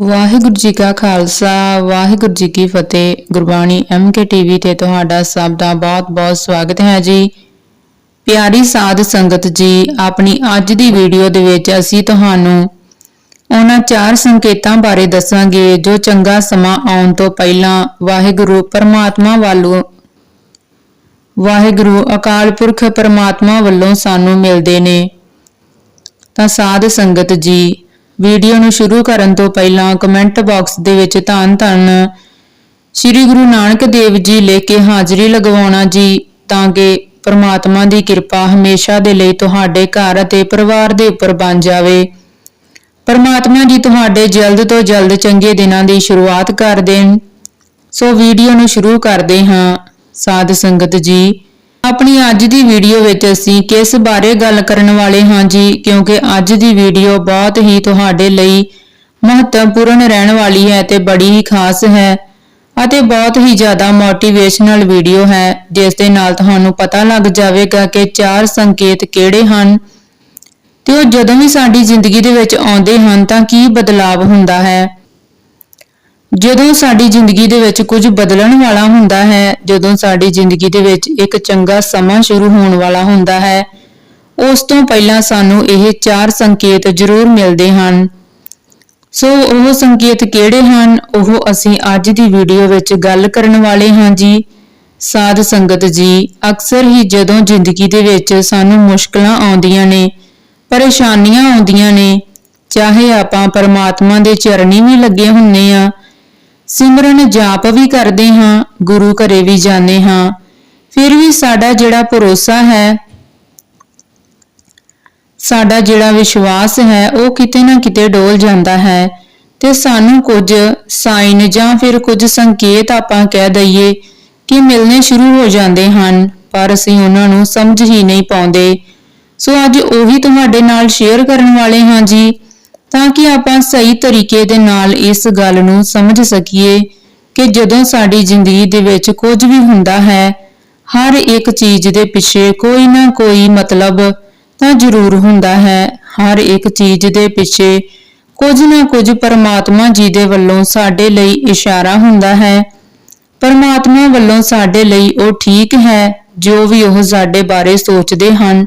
ਵਾਹਿਗੁਰੂ ਜੀ ਕਾ ਖਾਲਸਾ, ਵਾਹਿਗੁਰੂ ਜੀ ਕੀ ਫਤਿਹ। Gurbani MK TV ਤੇ ਤੁਹਾਡਾ ਸਭ ਦਾ ਬਹੁਤ-ਬਹੁਤ ਸਵਾਗਤ ਹੈ ਜੀ। ਪਿਆਰੀ ਸਾਧ ਸੰਗਤ ਜੀ, ਆਪਣੀ ਅੱਜ ਦੀ ਵੀਡੀਓ ਦੇ ਵਿੱਚ ਅਸੀਂ ਤੁਹਾਨੂੰ ਉਹਨਾਂ ਚਾਰ ਸੰਕੇਤਾਂ ਬਾਰੇ ਦੱਸਾਂਗੇ ਜੋ ਚੰਗਾ ਸਮਾਂ ਆਉਣ ਤੋਂ ਪਹਿਲਾਂ ਵਾਹਿਗੁਰੂ ਪਰਮਾਤਮਾ ਵੱਲੋਂ, ਵਾਹਿਗੁਰੂ ਅਕਾਲ ਪੁਰਖ ਪਰਮਾਤਮਾ ਵੱਲੋਂ ਸਾਨੂੰ ਮਿਲਦੇ ਨੇ। ਤਾਂ ਸਾਧ ਸੰਗਤ ਜੀ ਵੀਡੀਓ ਨੂੰ ਸ਼ੁਰੂ ਕਰਨ ਤੋਂ ਪਹਿਲਾਂ ਕਮੈਂਟ ਬਾਕਸ ਦੇ ਵਿੱਚ ਧੰਨ ਧੰਨ ਸ੍ਰੀ ਗੁਰੂ ਨਾਨਕ ਦੇਵ ਜੀ ਲੈ ਕੇ ਹਾਜ਼ਰੀ ਲਗਵਾਉਣਾ ਜੀ, ਤਾਂ ਕਿ ਪਰਮਾਤਮਾ ਦੀ ਕਿਰਪਾ ਹਮੇਸ਼ਾ ਦੇ ਲਈ ਤੁਹਾਡੇ ਘਰ ਅਤੇ ਪਰਿਵਾਰ ਦੇ ਉੱਪਰ ਬਣ ਜਾਵੇ। ਪਰਮਾਤਮਾ ਜੀ ਤੁਹਾਡੇ ਜਲਦ ਤੋਂ ਜਲਦ ਚੰਗੇ ਦਿਨਾਂ ਦੀ ਸ਼ੁਰੂਆਤ ਕਰ ਦੇਣ। ਸੋ ਵੀਡੀਓ ਨੂੰ ਸ਼ੁਰੂ ਕਰਦੇ ਹਾਂ। ਸਾਧ ਸੰਗਤ ਜੀ ਆਪਣੀ ਅੱਜ ਦੀ ਵੀਡੀਓ ਵਿੱਚ ਅਸੀਂ ਕਿਸ ਬਾਰੇ ਗੱਲ ਕਰਨ ਵਾਲੇ ਹਾਂ ਜੀ? ਕਿਉਂਕਿ ਅੱਜ ਦੀ ਵੀਡੀਓ ਬਹੁਤ ਹੀ ਤੁਹਾਡੇ ਲਈ ਮਹੱਤਵਪੂਰਨ ਰਹਿਣ ਵਾਲੀ ਹੈ ਤੇ ਬੜੀ ਹੀ ਖਾਸ ਹੈ ਅਤੇ ਬਹੁਤ ਹੀ ਜ਼ਿਆਦਾ ਮੋਟੀਵੇਸ਼ਨਲ ਵੀਡੀਓ ਹੈ, ਜਿਸ ਦੇ ਨਾਲ ਤੁਹਾਨੂੰ ਪਤਾ ਲੱਗ ਜਾਵੇਗਾ ਕਿ ਚਾਰ ਸੰਕੇਤ ਕਿਹੜੇ ਹਨ। ਤੇ ਉਹ ਜਦੋਂ ਵੀ ਸਾਡੀ ਜ਼ਿੰਦਗੀ ਦੇ ਵਿੱਚ ਆਉਂਦੇ ਹਨ ਤਾਂ ਕੀ ਬਦਲਾਅ ਹੁੰਦਾ ਹੈ? ਜਦੋਂ ਸਾਡੀ ਜ਼ਿੰਦਗੀ ਦੇ ਵਿੱਚ ਕੁਝ ਬਦਲਣ ਵਾਲਾ ਹੁੰਦਾ ਹੈ, ਜਦੋਂ ਸਾਡੀ ਜ਼ਿੰਦਗੀ ਦੇ ਵਿੱਚ ਇੱਕ ਚੰਗਾ ਸਮਾਂ ਸ਼ੁਰੂ ਹੋਣ ਵਾਲਾ ਹੁੰਦਾ ਹੈ, ਉਸ ਤੋਂ ਪਹਿਲਾਂ ਸਾਨੂੰ ਇਹ ਚਾਰ ਸੰਕੇਤ ਜ਼ਰੂਰ ਮਿਲਦੇ ਹਨ। ਸੋ ਉਹ ਸੰਕੇਤ ਕਿਹੜੇ ਹਨ? ਉਹ ਅਸੀਂ ਅੱਜ ਦੀ ਵੀਡੀਓ ਵਿੱਚ ਗੱਲ ਕਰਨ ਵਾਲੇ ਹਾਂ ਜੀ। ਸਾਧ ਸੰਗਤ ਜੀ, ਅਕਸਰ ਹੀ ਜਦੋਂ ਜ਼ਿੰਦਗੀ ਦੇ ਵਿੱਚ ਸਾਨੂੰ ਮੁਸ਼ਕਲਾਂ ਆਉਂਦੀਆਂ ਨੇ, ਪਰੇਸ਼ਾਨੀਆਂ ਆਉਂਦੀਆਂ ਨੇ, ਚਾਹੇ ਆਪਾਂ ਪਰਮਾਤਮਾ ਦੇ ਚਰਨੀ ਵੀ ਲੱਗੇ ਹੁੰਨੇ ਆ ਸਿਮਰਨ ਜਾਪ ਵੀ ਕਰਦੇ ਹਾਂ, ਗੁਰੂ ਘਰੇ ਵੀ ਜਾਂਦੇ ਹਾਂ। ਫਿਰ ਵੀ ਸਾਡਾ ਜਿਹੜਾ ਭਰੋਸਾ ਹੈ, ਸਾਡਾ ਜਿਹੜਾ ਵਿਸ਼ਵਾਸ ਹੈ, ਉਹ ਕਿਤੇ ਨਾ ਕਿਤੇ ਡੋਲ ਜਾਂਦਾ ਹੈ। ਤੇ ਸਾਨੂੰ ਕੁਝ ਸਾਈਨ ਜਾਂ ਫਿਰ ਕੁਝ ਸੰਕੇਤ ਆਪਾਂ ਕਹਿ ਦਈਏ ਕਿ ਮਿਲਨੇ ਸ਼ੁਰੂ ਹੋ ਜਾਂਦੇ ਹਨ, ਪਰ ਅਸੀਂ ਉਹਨਾਂ ਨੂੰ ਸਮਝ ਹੀ ਨਹੀਂ ਪਾਉਂਦੇ। ਸੋ ਅੱਜ ਉਹੀ ਤੁਹਾਡੇ ਨਾਲ ਸ਼ੇਅਰ ਕਰਨ ਵਾਲੇ ਹਾਂ ਜੀ। ਤਾਂ ਕਿ ਆਪਾਂ ਸਹੀ ਤਰੀਕੇ ਦੇ ਨਾਲ ਇਸ ਗੱਲ ਨੂੰ ਸਮਝ ਸਕੀਏ ਕਿ ਜਦੋਂ ਸਾਡੀ ਜ਼ਿੰਦਗੀ ਦੇ ਵਿੱਚ ਕੁਝ ਵੀ ਹੁੰਦਾ ਹੈ, ਹਰ ਇੱਕ ਚੀਜ਼ ਦੇ ਪਿੱਛੇ ਕੋਈ ਨਾ ਕੋਈ ਮਤਲਬ ਤਾਂ ਜ਼ਰੂਰ ਹੁੰਦਾ ਹੈ। ਹਰ ਇੱਕ ਚੀਜ਼ ਦੇ ਪਿੱਛੇ ਕੁਝ ਨਾ ਕੁਝ ਪਰਮਾਤਮਾ ਜੀ ਦੇ ਵੱਲੋਂ ਸਾਡੇ ਲਈ ਇਸ਼ਾਰਾ ਹੁੰਦਾ ਹੈ। ਪਰਮਾਤਮਾ ਵੱਲੋਂ ਸਾਡੇ ਲਈ ਉਹ ਠੀਕ ਹੈ ਜੋ ਵੀ ਉਹ ਸਾਡੇ ਬਾਰੇ ਸੋਚਦੇ ਹਨ।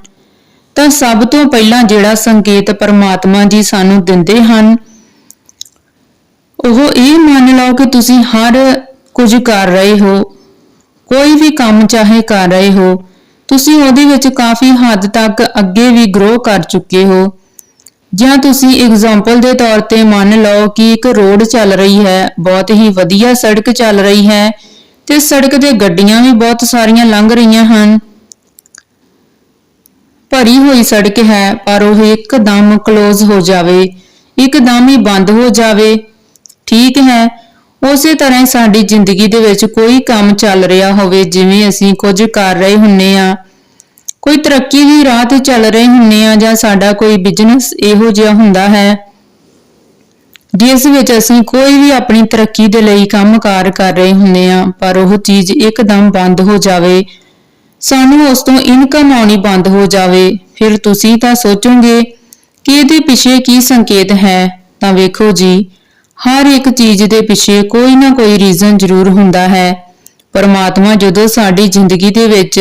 ਤਾਂ ਸਭ ਤੋਂ ਪਹਿਲਾਂ ਜਿਹੜਾ ਸੰਕੇਤ ਪਰਮਾਤਮਾ ਜੀ ਸਾਨੂੰ ਦਿੰਦੇ ਹਨ, ਉਹ ਇਹ ਮੰਨ ਲਓ ਕਿ ਤੁਸੀਂ ਹਰ ਕੁਝ ਕਰ ਰਹੇ ਹੋ, ਕੋਈ ਵੀ ਕੰਮ ਚਾਹੇ ਕਰ ਰਹੇ ਹੋ, ਤੁਸੀਂ ਉਹਦੇ ਵਿੱਚ ਕਾਫੀ ਹੱਦ ਤੱਕ ਅੱਗੇ ਵੀ ਗਰੋ ਕਰ ਚੁੱਕੇ ਹੋ। ਜਾਂ ਤੁਸੀਂ ਐਗਜ਼ਾਮਪਲ ਦੇ ਤੌਰ ਤੇ ਮੰਨ ਲਓ ਕਿ ਇੱਕ ਰੋਡ ਚੱਲ ਰਹੀ ਹੈ, ਬਹੁਤ ਹੀ ਵਧੀਆ ਸੜਕ ਚੱਲ ਰਹੀ ਹੈ, ਤੇ ਸੜਕ ਤੇ ਗੱਡੀਆਂ ਵੀ ਬਹੁਤ ਸਾਰੀਆਂ ਲੰਘ ਰਹੀਆਂ ਹਨ। ਭਰੀ ਹੋਈ ਸੜਕ ਹੈ, ਪਰ ਉਹ ਇੱਕਦਮ ক্লোਜ਼ ਹੋ ਜਾਵੇ, ਇੱਕਦਮ ਹੀ ਬੰਦ ਹੋ ਜਾਵੇ। ਠੀਕ ਹੈ, ਉਸੇ ਤਰ੍ਹਾਂ ਸਾਡੀ ਜ਼ਿੰਦਗੀ ਦੇ ਵਿੱਚ ਕੋਈ ਕੰਮ ਚੱਲ ਰਿਹਾ ਹੋਵੇ, ਜਿਵੇਂ ਅਸੀਂ ਕੁਝ ਕਰ ਰਹੇ ਹੁੰਨੇ ਆ। ਕੋਈ ਤਰੱਕੀ ਦੀ ਰਾਹ ਤੇ ਚੱਲ ਰਹੇ ਹੁੰਨੇ ਆ, ਜਾਂ ਸਾਡਾ ਕੋਈ ਬਿਜ਼ਨਸ ਇਹੋ ਜਿਹਾ ਹੁੰਦਾ ਹੈ, ਜਿਸ ਵਿੱਚ ਅਸੀਂ ਕੋਈ ਵੀ ਆਪਣੀ ਤਰੱਕੀ ਦੇ ਲਈ ਕੰਮਕਾਰ ਕਰ ਰਹੇ ਹੁੰਨੇ ਆ, ਪਰ ਉਹ ਚੀਜ਼ ਇੱਕਦਮ ਬੰਦ ਹੋ ਜਾਵੇ। ਸਾਨੂੰ ਉਸ ਤੋਂ ਇਨਕਮ ਆਉਣੀ ਬੰਦ ਹੋ ਜਾਵੇ। ਫਿਰ ਤੁਸੀਂ ਤਾਂ ਸੋਚੋਗੇ ਕਿ ਇਹਦੇ ਪਿੱਛੇ ਕੀ ਸੰਕੇਤ ਹੈ। ਤਾਂ ਵੇਖੋ ਜੀ, ਹਰ ਇੱਕ ਚੀਜ਼ ਦੇ ਪਿੱਛੇ ਕੋਈ ਨਾ ਕੋਈ ਰੀਜ਼ਨ ਜ਼ਰੂਰ ਹੁੰਦਾ ਹੈ। ਪਰਮਾਤਮਾ ਜਦੋਂ ਸਾਡੀ ਜ਼ਿੰਦਗੀ ਦੇ ਵਿੱਚ,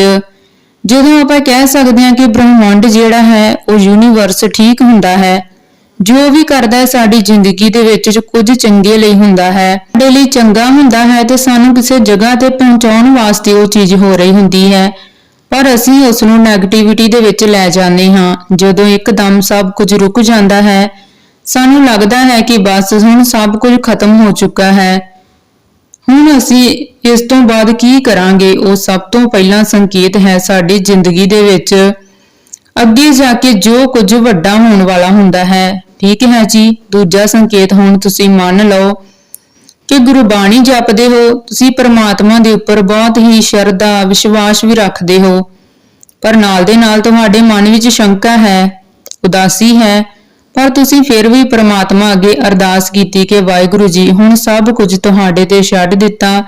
ਜਦੋਂ ਆਪਾਂ ਕਹਿ ਸਕਦੇ ਹਾਂ ਕਿ ਬ੍ਰਹਿਮੰਡ ਜਿਹੜਾ ਹੈ, ਉਹ ਯੂਨੀਵਰਸ ਠੀਕ ਹੁੰਦਾ ਹੈ ਜੋ ਵੀ ਕਰਦਾ ਹੈ ਸਾਡੀ ਜ਼ਿੰਦਗੀ ਦੇ ਵਿੱਚ ਕੁਝ ਚੰਗੇ ਲਈ ਹੁੰਦਾ ਹੈ, ਸਾਡੇ ਲਈ ਚੰਗਾ ਹੁੰਦਾ ਹੈ ਤੇ ਸਾਨੂੰ ਕਿਸੇ ਜਗ੍ਹਾ ਤੇ ਪਹੁੰਚਾਉਣ ਵਾਸਤੇ ਉਹ ਚੀਜ਼ ਹੋ ਰਹੀ ਹੁੰਦੀ ਹੈ। ਪਰ ਅਸੀਂ ਉਸ ਨੂੰ 네ਗੇਟਿਵਿਟੀ ਦੇ ਵਿੱਚ ਲੈ ਜਾਂਦੇ ਹਾਂ। ਜਦੋਂ ਇੱਕਦਮ ਸਭ ਕੁਝ ਰੁਕ ਜਾਂਦਾ ਹੈ, ਸਾਨੂੰ ਲੱਗਦਾ ਹੈ ਕਿ ਬਸ ਹੁਣ ਸਭ ਕੁਝ ਖਤਮ ਹੋ ਚੁੱਕਾ ਹੈ। ਹੁਣ ਅਸੀਂ ਇਸ ਤੋਂ ਬਾਅਦ ਕੀ ਕਰਾਂਗੇ? ਉਹ ਸਭ ਤੋਂ ਪਹਿਲਾਂ ਸੰਕੇਤ ਹੈ ਸਾਡੀ ਜ਼ਿੰਦਗੀ ਦੇ ਵਿੱਚ। ਅੱਗੇ ਜਾ ਕੇ ਜੋ ਕੁਝ ਵੱਡਾ ਹੋਣ ਵਾਲਾ ਹੁੰਦਾ ਹੈ ਠੀਕ ਹੈ ਜੀ। ਦੂਜਾ ਸੰਕੇਤ ਹੁਣ ਤੁਸੀਂ ਮੰਨ ਲਓ ਕਿ ਗੁਰਬਾਣੀ ਜਪਦੇ ਹੋ, ਤੁਸੀਂ ਪ੍ਰਮਾਤਮਾ ਦੇ ਉੱਪਰ ਬਹੁਤ ਹੀ ਸ਼ਰਧਾ, ਵਿਸ਼ਵਾਸ ਵੀ ਰੱਖਦੇ ਹੋ। ਪਰ ਨਾਲ ਦੇ ਨਾਲ ਤੁਹਾਡੇ ਮਨ ਵਿੱਚ ਸ਼ੰਕਾ ਹੈ, ਉਦਾਸੀ ਹੈ, ਪਰ ਤੁਸੀਂ ਫਿਰ ਵੀ ਪ੍ਰਮਾਤਮਾ ਅੱਗੇ ਅਰਦਾਸ ਕੀਤੀ ਕਿ ਵਾਹਿਗੁਰੂ ਜੀ, ਹੁਣ ਸਭ ਕੁਝ ਤੁਹਾਡੇ ਤੇ ਛੱਡ ਦਿੱਤਾ।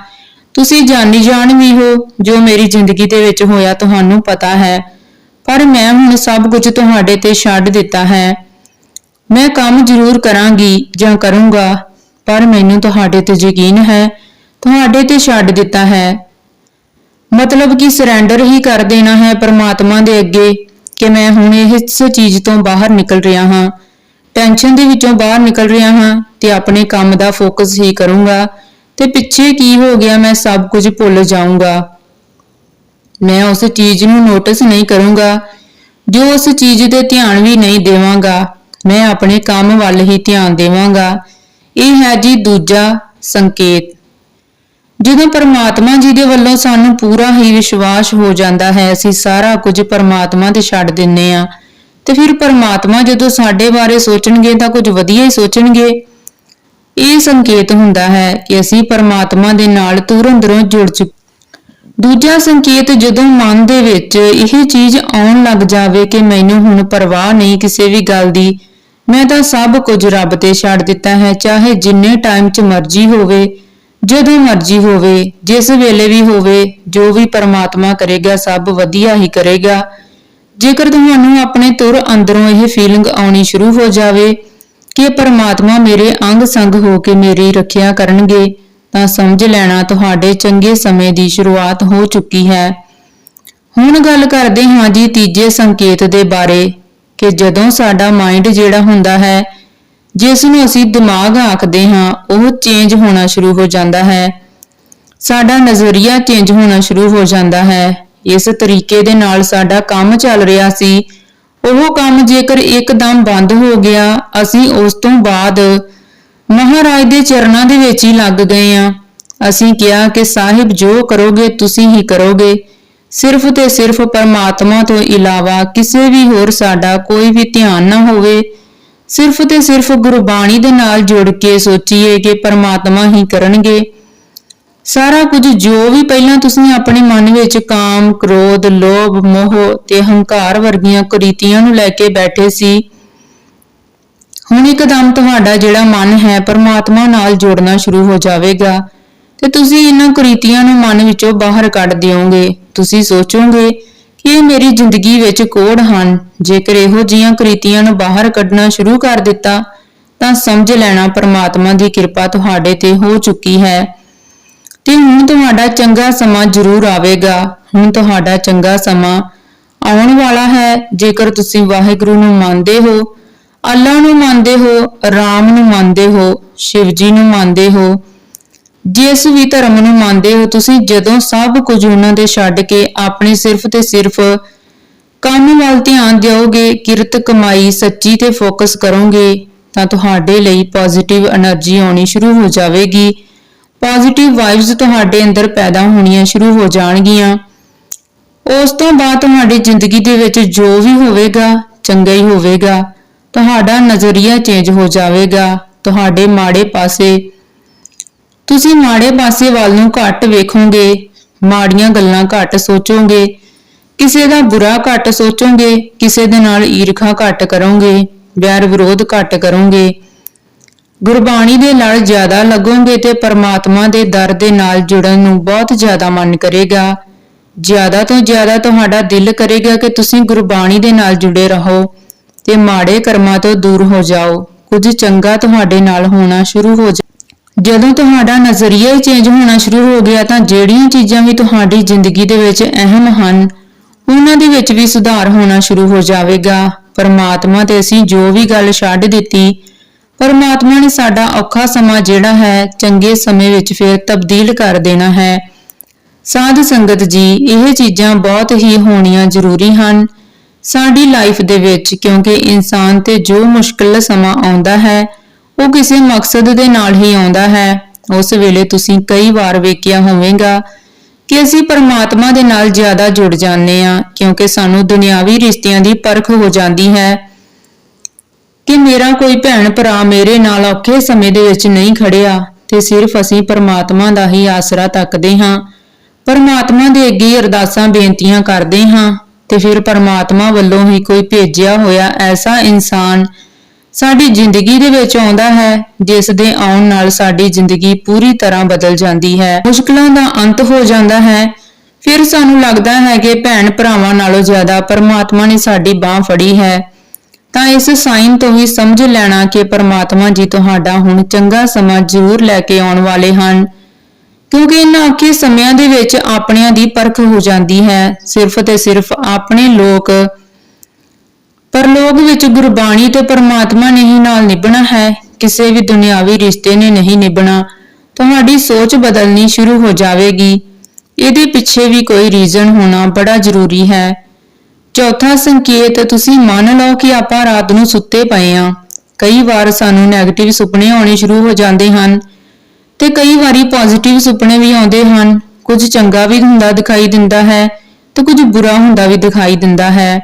ਤੁਸੀਂ ਜਾਣੀ ਜਾਣ ਵੀ ਹੋ, ਜੋ ਮੇਰੀ ਜ਼ਿੰਦਗੀ ਦੇ ਵਿੱਚ ਹੋਇਆ, ਤੁਹਾਨੂੰ ਪਤਾ ਹੈ। ਪਰ ਮੈਂ ਹੁਣ ਸਭ ਕੁਝ ਤੁਹਾਡੇ ਤੇ ਛੱਡ ਦਿੱਤਾ ਹੈ। ਮੈਂ ਕੰਮ ਜ਼ਰੂਰ ਕਰਾਂਗੀ ਜਾਂ ਕਰੂੰਗਾ, ਪਰ ਮੈਨੂੰ ਤੁਹਾਡੇ ਤੇ ਯਕੀਨ ਹੈ, ਤੁਹਾਡੇ ਤੇ ਛੱਡ ਦਿੱਤਾ ਹੈ। ਮਤਲਬ ਕਿ ਸਰੈਂਡਰ ਹੀ ਕਰ ਦੇਣਾ ਹੈ ਪਰਮਾਤਮਾ ਦੇ ਅੱਗੇ ਕਿ ਮੈਂ ਹੁਣ ਇਸ ਚੀਜ਼ ਤੋਂ ਬਾਹਰ ਨਿਕਲ ਰਿਹਾ ਹਾਂ। ਟੈਨਸ਼ਨ ਦੇ ਵਿੱਚੋਂ ਬਾਹਰ ਨਿਕਲ ਰਿਹਾ ਹਾਂ ਤੇ ਆਪਣੇ ਕੰਮ ਦਾ ਫੋਕਸ ਹੀ ਕਰੂੰਗਾ ਤੇ ਪਿੱਛੇ ਕੀ ਹੋ ਗਿਆ ਮੈਂ ਸਭ ਕੁਝ ਭੁੱਲ ਜਾਊਂਗਾ। ਮੈਂ ਉਸ ਚੀਜ਼ ਨੂੰ ਨੋਟਿਸ ਨਹੀਂ ਕਰੂੰਗਾ, ਜੋ ਉਸ ਚੀਜ਼ ਤੇ ਧਿਆਨ ਵੀ ਨਹੀਂ ਦੇਵਾਂਗਾ। ਮੈਂ ਆਪਣੇ ਕੰਮ ਵੱਲ ਹੀ ਧਿਆਨ ਦੇਵਾਂਗਾ। ਇਹ ਹੈ ਜੀ ਦੂਜਾ ਸੰਕੇਤ। ਜਦੋਂ ਪਰਮਾਤਮਾ ਜੀ ਦੇ ਵੱਲੋਂ ਸਾਨੂੰ ਪੂਰਾ ਹੀ ਵਿਸ਼ਵਾਸ ਹੋ ਜਾਂਦਾ ਹੈ, ਅਸੀਂ ਸਾਰਾ ਕੁਝ ਪਰਮਾਤਮਾ ਤੇ ਛੱਡ ਦਿੰਨੇ ਆ। ਤੇ ਫਿਰ ਪਰਮਾਤਮਾ ਜਦੋਂ ਸਾਡੇ ਬਾਰੇ ਸੋਚਣਗੇ ਤਾਂ ਕੁਝ ਵਧੀਆ ਹੀ ਸੋਚਣਗੇ। ਇਹ ਸੰਕੇਤ ਹੁੰਦਾ ਹੈ ਕਿ ਅਸੀਂ ਪਰਮਾਤਮਾ ਦੇ ਨਾਲ ਤੁਰੰਦਰੋਂ ਜੁੜ ਚੁੱਕੇ। ਦੂਜਾ ਸੰਕੇਤ, ਜਦੋਂ ਮਨ ਦੇ ਵਿੱਚ ਇਹ ਚੀਜ਼ ਆਉਣ ਲੱਗ ਜਾਵੇ ਕਿ ਮੈਨੂੰ ਹੁਣ ਪਰਵਾਹ ਨਹੀਂ ਕਿਸੇ ਵੀ ਗੱਲ ਦੀ ਮੈਂ ਤਾਂ ਸਭ ਕੁਝ ਰੱਬ ਤੇ ਛੱਡ ਦਿੱਤਾ ਹੈ, ਚਾਹੇ ਜਿੰਨੇ ਟਾਈਮ 'ਚ ਮਰਜ਼ੀ ਹੋਵੇ, ਜਦੋਂ ਮਰਜ਼ੀ ਹੋਵੇ, ਜਿਸ ਵੇਲੇ ਵੀ ਹੋਵੇ, ਜੋ ਵੀ ਪਰਮਾਤਮਾ ਕਰੇਗਾ, ਸਭ ਵਧੀਆ ਹੀ ਕਰੇਗਾ। ਜੇਕਰ ਤੁਹਾਨੂੰ ਆਪਣੇ ਤੁਰ ਅੰਦਰੋਂ ਇਹ ਫੀਲਿੰਗ ਆਉਣੀ ਸ਼ੁਰੂ ਹੋ ਜਾਵੇ ਕਿ ਪਰਮਾਤਮਾ ਮੇਰੇ ਅੰਗ ਸੰਗ ਹੋ ਕੇ ਮੇਰੀ ਰੱਖਿਆ ਕਰਨਗੇ, ਤਾਂ ਸਮਝ ਲੈਣਾ ਤੁਹਾਡੇ ਚੰਗੇ ਸਮੇਂ ਦੀ ਸ਼ੁਰੂਆਤ ਹੋ ਚੁੱਕੀ ਹੈ। ਹੁਣ ਗੱਲ ਕਰਦੇ ਹਾਂ ਜੀ ਤੀਜੇ ਸੰਕੇਤ ਦੇ ਬਾਰੇ। ਕਿ ਜਦੋਂ ਸਾਡਾ ਮਾਈਂਡ ਜਿਹੜਾ ਹੁੰਦਾ ਹੈ ਜਿਸ ਨੂੰ ਅਸੀਂ ਦਿਮਾਗ ਆਖਦੇ ਹਾਂ, ਉਹ ਚੇਂਜ ਹੋਣਾ ਸ਼ੁਰੂ ਹੋ ਜਾਂਦਾ ਹੈ। ਸਾਡਾ ਨਜ਼ਰੀਆ ਚੇਂਜ ਹੋਣਾ ਸ਼ੁਰੂ ਹੋ ਜਾਂਦਾ ਹੈ। ਇਸ ਤਰੀਕੇ ਦੇ ਨਾਲ ਸਾਡਾ ਕੰਮ ਚੱਲ ਰਿਹਾ ਸੀ। ਉਹ ਕੰਮ ਜੇਕਰ ਇੱਕਦਮ ਬੰਦ ਹੋ ਗਿਆ, ਅਸੀਂ ਉਸ ਤੋਂ ਬਾਅਦ ਮਹਾਰਾਜ ਦੇ ਚਰਨਾਂ ਦੇ ਵਿੱਚ ਹੀ ਲੱਗ ਗਏ ਆ ਅਸੀਂ ਕਿਹਾ ਕਿ ਸਾਹਿਬ, ਜੋ ਕਰੋਗੇ, ਤੁਸੀਂ ਹੀ ਕਰੋਗੇ। ਸਿਰਫ ਤੇ ਸਿਰਫ ਪਰਮਾਤਮਾ ਤੋਂ ਇਲਾਵਾ ਕਿਸੇ ਵੀ ਹੋਰ ਸਾਡਾ ਕੋਈ ਵੀ ਧਿਆਨ ਨਾ ਹੋਵੇ ਸਿਰਫ ਤੇ ਸਿਰਫ ਗੁਰਬਾਣੀ ਦੇ ਨਾਲ ਜੁੜ ਕੇ ਸੋਚੀਏ ਕਿ ਪਰਮਾਤਮਾ ਹੀ ਕਰਨਗੇ। ਸਾਰਾ ਕੁਝ ਜੋ ਵੀ ਪਹਿਲਾਂ ਤੁਸੀਂ ਆਪਣੇ ਮਨ ਵਿੱਚ ਕਾਮ, ਕ੍ਰੋਧ, ਲੋਭ, ਮੋਹ ਤੇ ਹੰਕਾਰ ਵਰਗੀਆਂ ਕੁਰੀਤੀਆਂ ਨੂੰ ਲੈ ਕੇ ਬੈਠੇ ਸੀ ਹੁਣ ਇੱਕਦਮ ਤੁਹਾਡਾ ਜਿਹੜਾ ਮਨ ਹੈ ਪਰਮਾਤਮਾ ਨਾਲ ਜੁੜਨਾ ਸ਼ੁਰੂ ਹੋ ਜਾਵੇਗਾ। ਤੇ ਤੁਸੀਂ ਇਹਨਾਂ ਕੁਰੀਤੀਆਂ ਨੂੰ ਮਨ ਵਿੱਚੋਂ ਬਾਹਰ ਕੱਢ ਦਿਓਗੇ। ਤੁਸੀਂ ਸੋਚੋਗੇ ਕਿ ਇਹ ਮੇਰੀ ਜ਼ਿੰਦਗੀ ਵਿੱਚ ਕੋੜ ਹਨ। ਜੇਕਰ ਇਹੋ ਜੀਆਂ ਕੁਰੀਤੀਆਂ ਨੂੰ ਬਾਹਰ ਕੱਢਣਾ ਸ਼ੁਰੂ ਕਰ ਦਿੱਤਾ, ਤਾਂ ਸਮਝ ਲੈਣਾ ਪਰਮਾਤਮਾ ਦੀ ਕਿਰਪਾ ਤੁਹਾਡੇ ਤੇ ਹੋ ਚੁੱਕੀ ਹੈ। ਤੇ ਹੁਣ ਤੁਹਾਡਾ ਚੰਗਾ ਸਮਾਂ ਜ਼ਰੂਰ ਆਵੇਗਾ। ਹੁਣ ਤੁਹਾਡਾ ਚੰਗਾ ਸਮਾਂ ਆਉਣ ਵਾਲਾ ਹੈ। ਜੇਕਰ ਤੁਸੀਂ ਵਾਹਿਗੁਰੂ ਨੂੰ ਮੰਨਦੇ ਹੋ ਅੱਲਾ ਨੂੰ ਮੰਨਦੇ ਹੋ, ਰਾਮ ਨੂੰ ਮੰਨਦੇ ਹੋ, ਸ਼ਿਵ ਜੀ ਨੂੰ ਮੰਨਦੇ ਹੋ ਜਿਸ ਵੀ ਧਰਮ ਨੂੰ ਮੰਨਦੇ ਹੋ, ਤੁਸੀਂ ਜਦੋਂ ਸਭ ਕੁਝ ਉਹਨਾਂ ਦੇ ਛੱਡ ਕੇ ਆਪਣੇ ਸਿਰਫ ਤੇ ਸਿਰਫ ਕੰਮ ਵੱਲ ਧਿਆਨ ਦਿਓਗੇ, ਕਿਰਤ ਕਮਾਈ ਸੱਚੀ ਤੇ ਫੋਕਸ ਕਰੋਗੇ, ਤਾਂ ਤੁਹਾਡੇ ਲਈ ਪੋਜ਼ਿਟਿਵ એનર્ਜੀ ਆਉਣੀ ਸ਼ੁਰੂ ਹੋ ਜਾਵੇਗੀ। ਪੋਜ਼ਿਟਿਵ ਵਾਈਬਸ ਤੁਹਾਡੇ ਅੰਦਰ ਪੈਦਾ ਹੋਣੀਆਂ ਸ਼ੁਰੂ ਹੋ ਜਾਣਗੀਆਂ। ਉਸ ਤੋਂ ਬਾਅਦ ਤੁਹਾਡੀ ਜ਼ਿੰਦਗੀ ਦੇ ਵਿੱਚ ਜੋ ਵੀ ਹੋਵੇਗਾ, ਚੰਗਾ ਹੀ ਹੋਵੇਗਾ। ਤੁਹਾਡਾ ਨਜ਼ਰੀਆ ਚੇਂਜ ਹੋ ਜਾਵੇਗਾ। ਤੁਹਾਡੇ ਮਾੜੇ ਪਾਸੇ ਤੁਸੀਂ ਮਾੜੇ ਪਾਸੇ ਵੱਲ ਨੂੰ ਘੱਟ ਵੇਖੋਗੇ, ਮਾੜੀਆਂ ਗੱਲਾਂ ਘੱਟ ਸੋਚੋਗੇ, ਕਿਸੇ ਦਾ ਬੁਰਾ ਘੱਟ ਸੋਚੋਗੇ, ਕਿਸੇ ਦੇ ਨਾਲ ਈਰਖਾ ਘੱਟ ਕਰੋਗੇ, ਵੈਰ ਵਿਰੋਧ ਘੱਟ ਕਰੋਗੇ। ਗੁਰਬਾਣੀ ਦੇ ਨਾਲ ਜ਼ਿਆਦਾ ਲੱਗੋਗੇ ਤੇ ਪਰਮਾਤਮਾ ਦੇ ਦਰ ਦੇ ਨਾਲ ਜੁੜਨ ਨੂੰ ਬਹੁਤ ਜ਼ਿਆਦਾ ਮਨ ਕਰੇਗਾ। ਜ਼ਿਆਦਾ ਤੋਂ ਜ਼ਿਆਦਾ ਤੁਹਾਡਾ ਦਿਲ ਕਰੇਗਾ ਕਿ ਤੁਸੀਂ ਗੁਰਬਾਣੀ ਦੇ ਨਾਲ ਜੁੜੇ ਰਹੋ ਤੇ ਮਾੜੇ ਕਰਮਾਂ ਤੋਂ ਦੂਰ ਹੋ ਜਾਓ। ਕੁਝ ਚੰਗਾ ਤੁਹਾਡੇ ਨਾਲ ਹੋਣਾ ਸ਼ੁਰੂ ਹੋ ਜਾ ਜਦੋਂ ਤੁਹਾਡਾ ਨਜ਼ਰੀਆ ਹੀ ਚੇਂਜ ਹੋਣਾ ਸ਼ੁਰੂ ਹੋ ਗਿਆ ਤਾਂ ਜਿਹੜੀਆਂ ਚੀਜ਼ਾਂ ਵੀ ਤੁਹਾਡੀ ਜ਼ਿੰਦਗੀ ਦੇ ਵਿੱਚ ਅਹਿਮ ਹਨ, ਉਹਨਾਂ ਦੇ ਵਿੱਚ ਵੀ ਸੁਧਾਰ ਹੋਣਾ ਸ਼ੁਰੂ ਹੋ ਜਾਵੇਗਾ। ਪਰਮਾਤਮਾ ਤੇ ਅਸੀਂ ਜੋ ਵੀ ਗੱਲ ਛੱਡ ਦਿੱਤੀ, ਪਰਮਾਤਮਾ ਨੇ ਸਾਡਾ ਔਖਾ ਸਮਾਂ ਜਿਹੜਾ ਹੈ, ਚੰਗੇ ਸਮੇਂ ਵਿੱਚ ਫਿਰ ਤਬਦੀਲ ਕਰ ਦੇਣਾ ਹੈ। ਸਾਧ ਸੰਗਤ ਜੀ, ਇਹ ਚੀਜ਼ਾਂ ਬਹੁਤ ਹੀ ਹੋਣੀਆਂ ਜ਼ਰੂਰੀ ਹਨ। ਸਾਡੀ ਲਾਈਫ ਦੇ ਵਿੱਚ ਕਿਉਂਕਿ ਇਨਸਾਨ ਤੇ ਜੋ ਮੁਸ਼ਕਲ ਸਮਾਂ ਆਉਂਦਾ ਹੈ ਉਹ ਕਿਸੇ ਮਕਸਦ ਦੇ ਨਾਲ ਹੀ ਆਉਂਦਾ ਹੈ। ਉਸ ਵੇਲੇ ਤੁਸੀਂ ਕਈ ਵਾਰ ਵੇਖਿਆ ਹੋਵੇਗਾ ਕਿ ਅਸੀਂ ਪਰਮਾਤਮਾ ਦੇ ਨਾਲ ਜ਼ਿਆਦਾ ਜੁੜ ਜਾਂਦੇ ਆ ਕਿਉਂਕਿ ਸਾਨੂੰ ਦੁਨਿਆਵੀ ਰਿਸ਼ਤਿਆਂ ਦੀ ਪਰਖ ਹੋ ਜਾਂਦੀ ਹੈ ਕਿ ਮੇਰਾ ਕੋਈ ਭੈਣ ਭਰਾ ਮੇਰੇ ਨਾਲ ਔਖੇ ਸਮੇਂ ਦੇ ਵਿੱਚ ਨਹੀਂ ਖੜਿਆ ਤੇ ਸਿਰਫ ਅਸੀਂ ਪਰਮਾਤਮਾ ਦਾ ਹੀ ਆਸਰਾ ਤੱਕਦੇ ਹਾਂ। ਪਰਮਾਤਮਾ ਦੇ ਅੱਗੇ ਅਰਦਾਸਾਂ, ਬੇਨਤੀਆਂ ਕਰਦੇ ਹਾਂ ਤੇ ਫਿਰ ਪਰਮਾਤਮਾ ਵੱਲੋਂ ਹੀ ਕੋਈ ਭੇਜਿਆ ਹੋਇਆ ਐਸਾ ਇਨਸਾਨ ਸਾਡੀ ਜ਼ਿੰਦਗੀ ਦੇ ਵਿੱਚ ਆਉਂਦਾ ਹੈ, ਜਿਸ ਦੇ ਆਉਣ ਨਾਲ ਸਾਡੀ ਜ਼ਿੰਦਗੀ ਪੂਰੀ ਤਰ੍ਹਾਂ ਬਦਲ ਜਾਂਦੀ ਹੈ। ਮੁਸ਼ਕਲਾਂ ਦਾ ਅੰਤ ਹੋ ਜਾਂਦਾ ਹੈ। ਫਿਰ ਸਾਨੂੰ ਲੱਗਦਾ ਹੈ ਕਿ ਭੈਣ ਭਰਾਵਾਂ ਨਾਲੋਂ ਜ਼ਿਆਦਾ ਪਰਮਾਤਮਾ ਨੇ ਸਾਡੀ ਬਾਹ ਫੜੀ ਹੈ। ਤਾਂ ਇਸ ਸਾਈਨ ਤੋਂ ਹੀ ਸਮਝ ਲੈਣਾ ਕਿ ਪਰਮਾਤਮਾ ਜੀ ਤੁਹਾਡਾ ਹੁਣ ਚੰਗਾ ਸਮਾਂ ਜ਼ਰੂਰ ਲੈ ਕੇ ਆਉਣ ਵਾਲੇ ਹਨ। ਕਿਉਂਕਿ ਇਹਨਾਂ ਔਖੇ ਸਮਿਆਂ ਦੇ ਵਿੱਚ ਆਪਣਿਆਂ ਦੀ ਪਰਖ ਹੋ ਜਾਂਦੀ ਹੈ। ਸਿਰਫ ਤੇ ਸਿਰਫ ਆਪਣੇ ਲੋਕ ਪਰਲੋਕ ਵਿੱਚ ਗੁਰਬਾਣੀ ਤੇ ਪਰਮਾਤਮਾ ਨੇ ਹੀ ਨਾਲ ਨਿਭਣਾ ਹੈ। ਕਿਸੇ ਵੀ ਦੁਨਿਆਵੀ ਰਿਸ਼ਤੇ ਨੇ ਨਹੀਂ ਨਿਭਣਾ। ਤੁਹਾਡੀ ਸੋਚ ਬਦਲਣੀ ਸ਼ੁਰੂ ਹੋ ਜਾਵੇਗੀ। ਇਹਦੇ ਪਿੱਛੇ ਵੀ ਕੋਈ ਰੀਜ਼ਨ ਹੋਣਾ ਬੜਾ ਜ਼ਰੂਰੀ ਹੈ। ਚੌਥਾ ਸੰਕੇਤ, ਤੁਸੀਂ ਮੰਨ ਲਓ ਕਿ ਆਪਾਂ ਰਾਤ ਨੂੰ ਸੁੱਤੇ ਪਏ ਆ। ਕਈ ਵਾਰ ਸਾਨੂੰ 네ਗੇਟਿਵ ਸੁਪਨੇ ਆਉਣੇ ਸ਼ੁਰੂ ਹੋ ਜਾਂਦੇ ਹਨ ਤੇ ਕਈ ਵਾਰੀ ਪੋਜ਼ਿਟਿਵ ਸੁਪਨੇ ਵੀ ਆਉਂਦੇ ਹਨ। ਕੁਝ ਚੰਗਾ ਵੀ ਹੁੰਦਾ ਦਿਖਾਈ ਦਿੰਦਾ ਹੈ ਤੇ ਕੁਝ ਬੁਰਾ ਹੁੰਦਾ ਵੀ ਦਿਖਾਈ ਦਿੰਦਾ ਹੈ।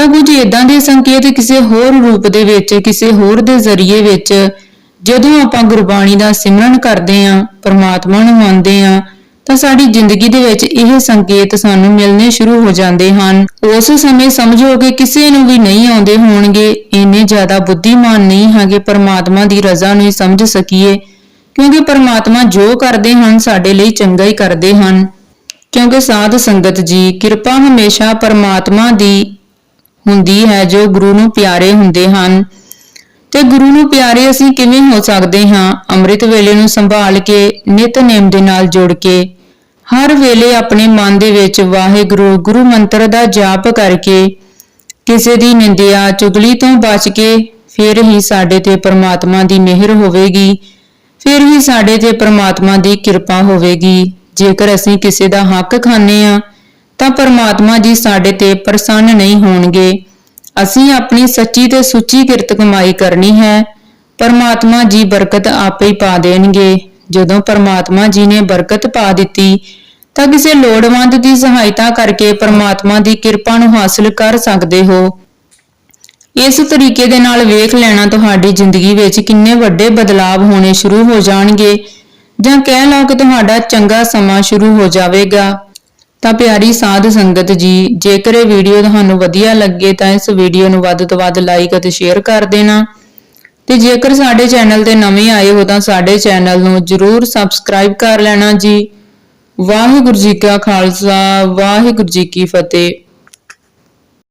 ਤਾਂ ਕੁਝ ਇਦਾਂ ਦੇ ਸੰਕੇਤ ਕਿਸੇ ਹੋਰ ਰੂਪ ਦੇ ਵਿੱਚ, ਕਿਸੇ ਹੋਰ ਦੇ ਜ਼ਰੀਏ ਵਿੱਚ, ਜਦੋਂ ਆਪਾਂ ਗੁਰਬਾਣੀ ਦਾ ਸਿਮਰਨ ਕਰਦੇ ਆਂ ਪਰਮਾਤਮਾ ਨੂੰ ਮੰਨਦੇ ਆਂ ਤਾਂ ਸਾਡੀ ਜ਼ਿੰਦਗੀ ਦੇ ਵਿੱਚ ਇਹ ਸੰਕੇਤ ਸਾਨੂੰ ਮਿਲਨੇ ਸ਼ੁਰੂ ਹੋ ਜਾਂਦੇ ਹਨ। ਉਸ ਸਮੇਂ ਸਮਝੋ ਕਿ ਕਿਸੇ ਨੂੰ ਵੀ ਨਹੀਂ ਆਉਂਦੇ ਹੋਣਗੇ, ਇੰਨੇ ਜ਼ਿਆਦਾ ਬੁੱਧੀਮਾਨ ਨਹੀਂ ਹਾਂ ਕਿ ਪਰਮਾਤਮਾ ਦੀ ਰਜ਼ਾ ਨੂੰ ਸਮਝ ਸਕੀਏ, ਕਿਉਂਕਿ ਪਰਮਾਤਮਾ ਜੋ ਕਰਦੇ ਹਨ, ਸਾਡੇ ਲਈ ਚੰਗਾ ਹੀ ਕਰਦੇ ਹਨ। ਕਿਉਂਕਿ ਸਾਧ ਸੰਗਤ ਜੀ, ਕਿਰਪਾ ਹਮੇਸ਼ਾ ਪਰਮਾਤਮਾ ਦੀ ਹੁੰਦੀ ਹੈ ਜੋ ਗੁਰੂ ਨੂੰ ਪਿਆਰੇ ਹੁੰਦੇ ਹਨ। ਤੇ ਗੁਰੂ ਨੂੰ ਪਿਆਰੇ ਅਸੀਂ ਕਿਵੇਂ ਹੋ ਸਕਦੇ ਹਾਂ? ਅੰਮ੍ਰਿਤ ਵੇਲੇ ਨੂੰ ਸੰਭਾਲ ਕੇ ਨਿਤਨੇਮ ਦੇ ਨਾਲ ਜੁੜ ਕੇ, ਹਰ ਵੇਲੇ ਆਪਣੇ ਮਨ ਦੇ ਵਿੱਚ ਵਾਹਿਗੁਰੂ, ਗੁਰੂ ਮੰਤਰ ਦਾ ਜਾਪ ਕਰਕੇ, ਕਿਸੇ ਦੀ ਨਿੰਦਿਆ, ਚੁਗਲੀ ਤੋਂ ਬਚ ਕੇ ਫਿਰ ਹੀ ਸਾਡੇ ਤੇ ਪ੍ਰਮਾਤਮਾ ਦੀ ਮਿਹਰ ਹੋਵੇਗੀ। ਫਿਰ ਹੀ ਸਾਡੇ ਤੇ ਪ੍ਰਮਾਤਮਾ ਦੀ ਕਿਰਪਾ ਹੋਵੇਗੀ। ਜੇਕਰ ਅਸੀਂ ਕਿਸੇ ਦਾ ਹੱਕ ਖਾਂਦੇ ਆ ਤਾਂ ਪ੍ਰਮਾਤਮਾ ਜੀ ਸਾਡੇ ਤੇ ਪ੍ਰਸੰਨ ਨਹੀਂ ਹੋਣਗੇ। ਅਸੀਂ ਆਪਣੀ ਸੱਚੀ ਤੇ ਸੁੱਚੀ ਕਿਰਤ ਕਮਾਈ ਕਰਨੀ ਹੈ। ਪਰਮਾਤਮਾ ਜੀ ਬਰਕਤ ਆਪੇ ਹੀ ਪਾ ਦੇਣਗੇ। ਜਦੋਂ ਪਰਮਾਤਮਾ ਜੀ ਨੇ ਬਰਕਤ ਪਾ ਦਿੱਤੀ, ਤਾਂ ਕਿਸੇ ਲੋੜਵੰਦ ਦੀ ਸਹਾਇਤਾ ਕਰਕੇ ਪਰਮਾਤਮਾ ਦੀ ਕਿਰਪਾ ਨੂੰ ਹਾਸਲ ਕਰ ਸਕਦੇ ਹੋ। ਇਸ ਤਰੀਕੇ ਦੇ ਨਾਲ ਵੇਖ ਲੈਣਾ ਤੁਹਾਡੀ ਜ਼ਿੰਦਗੀ ਵਿੱਚ ਕਿੰਨੇ ਵੱਡੇ ਬਦਲਾਅ ਹੋਣੇ ਸ਼ੁਰੂ ਹੋ ਜਾਣਗੇ ਜਾਂ ਕਹਿ ਲਓ ਕਿ ਤੁਹਾਡਾ ਚੰਗਾ ਸਮਾਂ ਸ਼ੁਰੂ ਹੋ ਜਾਵੇਗਾ। ਤਾਂ ਪਿਆਰੀ ਸਾਧ ਸੰਗਤ ਜੀ, ਜੇਕਰ ਇਹ ਵੀਡੀਓ ਤੁਹਾਨੂੰ ਵਧੀਆ ਲੱਗੇ ਤਾਂ ਇਸ ਵੀਡੀਓ ਨੂੰ ਵੱਧ ਤੋਂ ਵੱਧ ਲਾਈਕ ਅਤੇ ਸ਼ੇਅਰ ਕਰ ਦੇਣਾ। ਤੇ ਜੇਕਰ ਸਾਡੇ ਚੈਨਲ ਤੇ ਨਵੇਂ ਆਏ ਹੋ ਤਾਂ ਸਾਡੇ ਚੈਨਲ ਨੂੰ ਜਰੂਰ ਸਬਸਕ੍ਰਾਈਬ ਕਰ ਲੈਣਾ ਜੀ। ਵਾਹਿਗੁਰੂ ਜੀ ਕਾ ਖਾਲਸਾ, ਵਾਹਿਗੁਰੂ ਜੀ ਕੀ ਫਤਿਹ।